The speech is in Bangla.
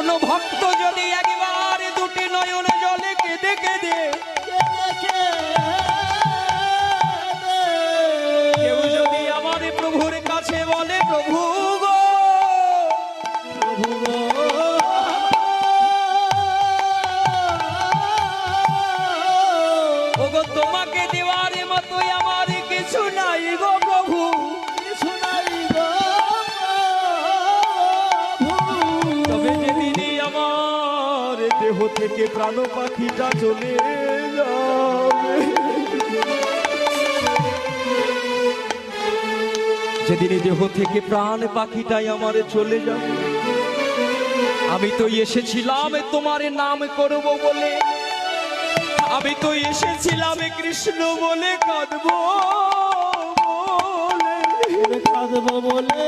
কোন ভক্ত যদি একবার দুটি নয়ন জলে কেঁদে কেঁদে কেউ যদি আমার প্রভুর কাছে বলে প্রভু তোমাকে দেওয়ার দেহ থেকে প্রাণ পাখিটা চলে যাবে। যেদিনই দেহ থেকে প্রাণ পাখিটাই আমার চলে যাবে। আমি তো এসেছিলাম তোমার নাম করব বলে। আমি তো এসেছিলাম কৃষ্ণ বলে কাঁদবো বলে। কাঁদবো বলে।